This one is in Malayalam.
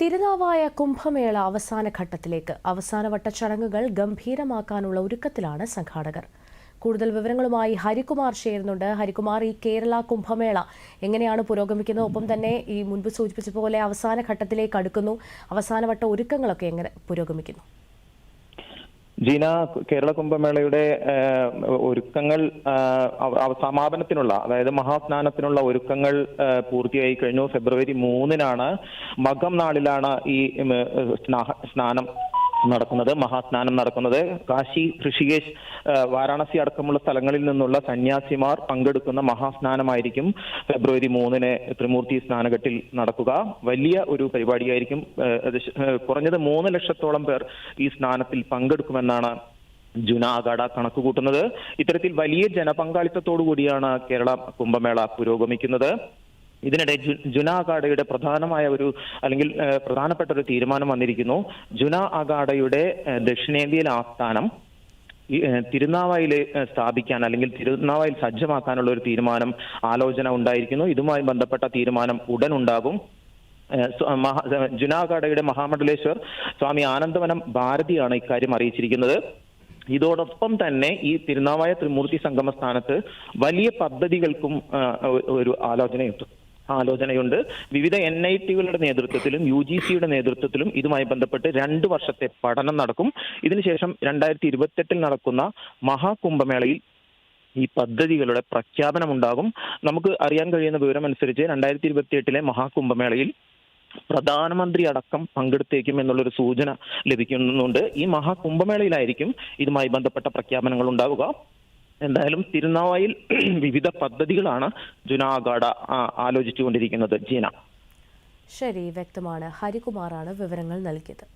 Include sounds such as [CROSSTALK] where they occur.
തിരുനാവായ കുംഭമേള അവസാന ഘട്ടത്തിലേക്ക് അവസാനവട്ട ചടങ്ങുകൾ ഗംഭീരമാക്കാനുള്ള ഒരുക്കത്തിലാണ് സംഘാടകർ. കൂടുതൽ വിവരങ്ങളുമായി ഹരികുമാർ ചേരുന്നുണ്ട്. ഹരികുമാർ ഈ കേരള കുംഭമേള എങ്ങനെയാണ് പുരോഗമിക്കുന്നത്? ഒപ്പം തന്നെ ഈ മുൻപ് സൂചിപ്പിച്ച പോലെ അവസാന ഘട്ടത്തിലേക്ക് അടുക്കുന്നു. അവസാനവട്ട ഒരുക്കങ്ങളൊക്കെ എങ്ങനെ പുരോഗമിക്കുന്നു? ജീന കേരള കുംഭമേളയുടെ ഒരുക്കങ്ങൾ സമാപനത്തിനുള്ള അതായത് മഹാസ്നാനത്തിനുള്ള ഒരുക്കങ്ങൾ പൂർത്തിയായി കഴിഞ്ഞു. ഫെബ്രുവരി മൂന്നിനാണ് മകം നാളിലാണ് ഈ സ്നാനം നടക്കുന്നത് മഹാസ്നാനം നടക്കുന്നത്. കാശി ഋഷികേശ് വാരാണസി അടക്കമുള്ള സ്ഥലങ്ങളിൽ നിന്നുള്ള സന്യാസിമാർ പങ്കെടുക്കുന്ന മഹാസ്നാനമായിരിക്കും ഫെബ്രുവരി മൂന്നിന് ത്രിമൂർത്തി സ്നാനഘട്ടിൽ നടക്കുക. വലിയ ഒരു പരിപാടിയായിരിക്കും കുറഞ്ഞത് മൂന്ന് ലക്ഷത്തോളം പേർ ഈ സ്നാനത്തിൽ പങ്കെടുക്കുമെന്നാണ് ജുന അഗാഡ കണക്ക് കൂട്ടുന്നത് ഇത്തരത്തിൽ വലിയ ജനപങ്കാളിത്തത്തോടു കൂടിയാണ് കേരള കുംഭമേള പുരോഗമിക്കുന്നത്. ഇതിനിടെ ജു- ജുന അഗാഡയുടെ പ്രധാനമായ ഒരു അല്ലെങ്കിൽ പ്രധാനപ്പെട്ട ഒരു തീരുമാനം വന്നിരിക്കുന്നു. ജുന അഗാഡയുടെ ദക്ഷിണേന്ത്യയിൽ ആസ്ഥാനം തിരുനാവായിൽ സ്ഥാപിക്കാൻ അല്ലെങ്കിൽ തിരുനാവായിൽ സജ്ജമാക്കാനുള്ള ഒരു തീരുമാനം ആലോചന ഉണ്ടായിരിക്കുന്നു. ഇതുമായി ബന്ധപ്പെട്ട തീരുമാനം ഉടൻ ഉണ്ടാകും ജുനാഗാഡയുടെ മഹാമണ്ഡലേശ്വർ സ്വാമി ആനന്ദവനം ഭാരതിയാണ് ഇക്കാര്യം അറിയിച്ചിരിക്കുന്നത്. ഇതോടൊപ്പം തന്നെ ഈ തിരുനാവായ ത്രിമൂർത്തി സംഗമ സ്ഥാനത്ത് വലിയ പദ്ധതികൾക്കും ഒരു ആലോചനയുണ്ട്. ആലോചനയുണ്ട്. വിവിധ എൻ ഐ ടികളുടെ നേതൃത്വത്തിലും യു ജി സിയുടെ നേതൃത്വത്തിലും ഇതുമായി ബന്ധപ്പെട്ട് രണ്ട് വർഷത്തെ പഠനം നടക്കും. ഇതിനുശേഷം രണ്ടായിരത്തി ഇരുപത്തെട്ടിൽ നടക്കുന്ന മഹാകുംഭമേളയിൽ ഈ പദ്ധതികളുടെ പ്രഖ്യാപനമുണ്ടാകും. നമുക്ക് അറിയാൻ കഴിയുന്ന വിവരം അനുസരിച്ച് രണ്ടായിരത്തി ഇരുപത്തി എട്ടിലെ മഹാകുംഭമേളയിൽ പ്രധാനമന്ത്രി അടക്കം പങ്കെടുത്തേക്കും എന്നുള്ളൊരു സൂചന ലഭിക്കുന്നുണ്ട്. ഈ മഹാകുംഭമേളയിലായിരിക്കും ഇതുമായി ബന്ധപ്പെട്ട പ്രഖ്യാപനങ്ങൾ ഉണ്ടാവുക. എന്തായാലും തിരുനാവായിൽ [CLEARS THROAT] വിവിധ പദ്ധതികളാണ് ജുനാഗാഡ ആലോചിച്ചുകൊണ്ടിരിക്കുന്നത്. ജീന. ശരി വ്യക്തമാണ്. ഹരികുമാറാണ് വിവരങ്ങൾ നൽകിയത്.